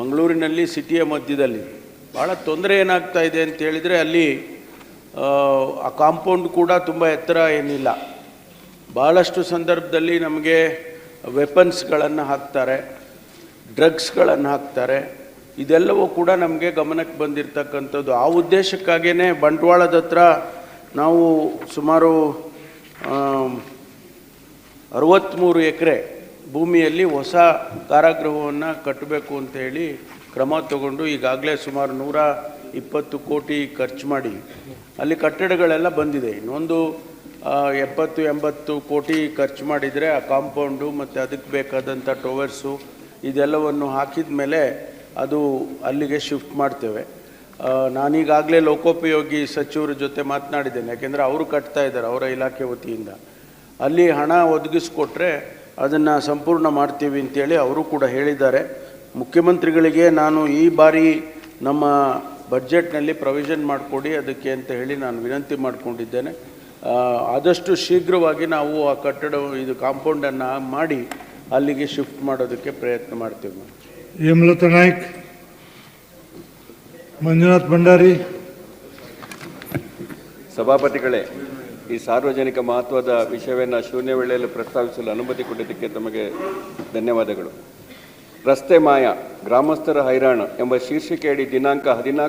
ಮಂಗಳೂರಿನಲ್ಲಿ ಸಿಟಿಯ ಮಧ್ಯದಲ್ಲಿ. ಭಾಳ ತೊಂದರೆ ಏನಾಗ್ತಾ ಇದೆ ಅಂತ ಹೇಳಿದರೆ ಅಲ್ಲಿ ಆ, ಕಾಂಪೌಂಡ್ ಕೂಡ ತುಂಬ ಎತ್ತರ ಏನಿಲ್ಲ. ಭಾಳಷ್ಟು ಸಂದರ್ಭದಲ್ಲಿ ನಮಗೆ ವೆಪನ್ಸ್ಗಳನ್ನು ಹಾಕ್ತಾರೆ ಡ್ರಗ್ಸ್ಗಳನ್ನು ಹಾಕ್ತಾರೆ. ಇದೆಲ್ಲವೂ ಕೂಡ ನಮಗೆ ಗಮನಕ್ಕೆ ಬಂದಿರತಕ್ಕಂಥದ್ದು. ಆ ಉದ್ದೇಶಕ್ಕಾಗಿಯೇ ಬಂಟ್ವಾಳದ ಹತ್ರ ನಾವು ಸುಮಾರು ಅರವತ್ತ್ಮೂರು ಎಕರೆ ಭೂಮಿಯಲ್ಲಿ ಹೊಸ ಕಾರಾಗೃಹವನ್ನು ಕಟ್ಟಬೇಕು ಅಂತ ಹೇಳಿ ಕ್ರಮ ತಗೊಂಡು ಈಗಾಗಲೇ ಸುಮಾರು ನೂರ ಇಪ್ಪತ್ತು ಕೋಟಿ ಖರ್ಚು ಮಾಡಿ ಅಲ್ಲಿ ಕಟ್ಟಡಗಳೆಲ್ಲ ಬಂದಿದೆ. ಇನ್ನೊಂದು ಎಪ್ಪತ್ತು, ಎಂಬತ್ತು ಕೋಟಿ ಖರ್ಚು ಮಾಡಿದರೆ ಆ ಕಾಂಪೌಂಡು ಮತ್ತು ಅದಕ್ಕೆ ಬೇಕಾದಂಥ ಟೋವರ್ಸು ಇದೆಲ್ಲವನ್ನು ಹಾಕಿದ ಮೇಲೆ ಅದು ಅಲ್ಲಿಗೆ ಶಿಫ್ಟ್ ಮಾಡ್ತೇವೆ. ನಾನೀಗಾಗಲೇ ಲೋಕೋಪಯೋಗಿ ಸಚಿವರ ಜೊತೆ ಮಾತನಾಡಿದ್ದೇನೆ. ಯಾಕೆಂದರೆ ಅವರು ಕಟ್ತಾ ಇದ್ದಾರೆ, ಅವರ ಇಲಾಖೆ ವತಿಯಿಂದ. ಅಲ್ಲಿ ಹಣ ಒದಗಿಸ್ಕೊಟ್ರೆ ಅದನ್ನು ಸಂಪೂರ್ಣ ಮಾಡ್ತೀವಿ ಅಂತೇಳಿ ಅವರು ಕೂಡ ಹೇಳಿದ್ದಾರೆ. ಮುಖ್ಯಮಂತ್ರಿಗಳಿಗೆ ನಾನು ಈ ಬಾರಿ ನಮ್ಮ ಬಜೆಟ್ನಲ್ಲಿ ಪ್ರೊವಿಷನ್ ಮಾಡಿಕೊಡಿ ಅದಕ್ಕೆ ಅಂತ ಹೇಳಿ ನಾನು ವಿನಂತಿ ಮಾಡಿಕೊಂಡಿದ್ದೇನೆ. ಆದಷ್ಟು ಶೀಘ್ರವಾಗಿ ನಾವು ಆ ಕಟ್ಟಡ ಇದು ಕಾಂಪೌಂಡನ್ನು ಮಾಡಿ ಅಲ್ಲಿಗೆ ಶಿಫ್ಟ್ ಮಾಡೋದಕ್ಕೆ ಪ್ರಯತ್ನ ಮಾಡ್ತೀವಿ ಹೇಮಲತಾ ನಾಯ್ಕ್ ಮಂಜುನಾಥ್ ಭಂಡಾರಿ. ಸಭಾಪತಿಗಳೇ ಈ ಸಾರ್ವಜನಿಕ ಮಹತ್ವದ ವಿಷಯವನ್ನು ಶೂನ್ಯ ವೇಳೆಯಲ್ಲಿ ಪ್ರಸ್ತಾವಿಸಲು ಅನುಮತಿ ಕೊಟ್ಟಿದ್ದಕ್ಕೆ ತಮಗೆ ಧನ್ಯವಾದಗಳು. ರಸ್ತೆ ಮಾಯ, ಗ್ರಾಮಸ್ಥರ ಹೈರಾಣ ಎಂಬ ಶೀರ್ಷಿಕೆಯಡಿ ದಿನಾಂಕ ಹದಿನಾಲ್ಕು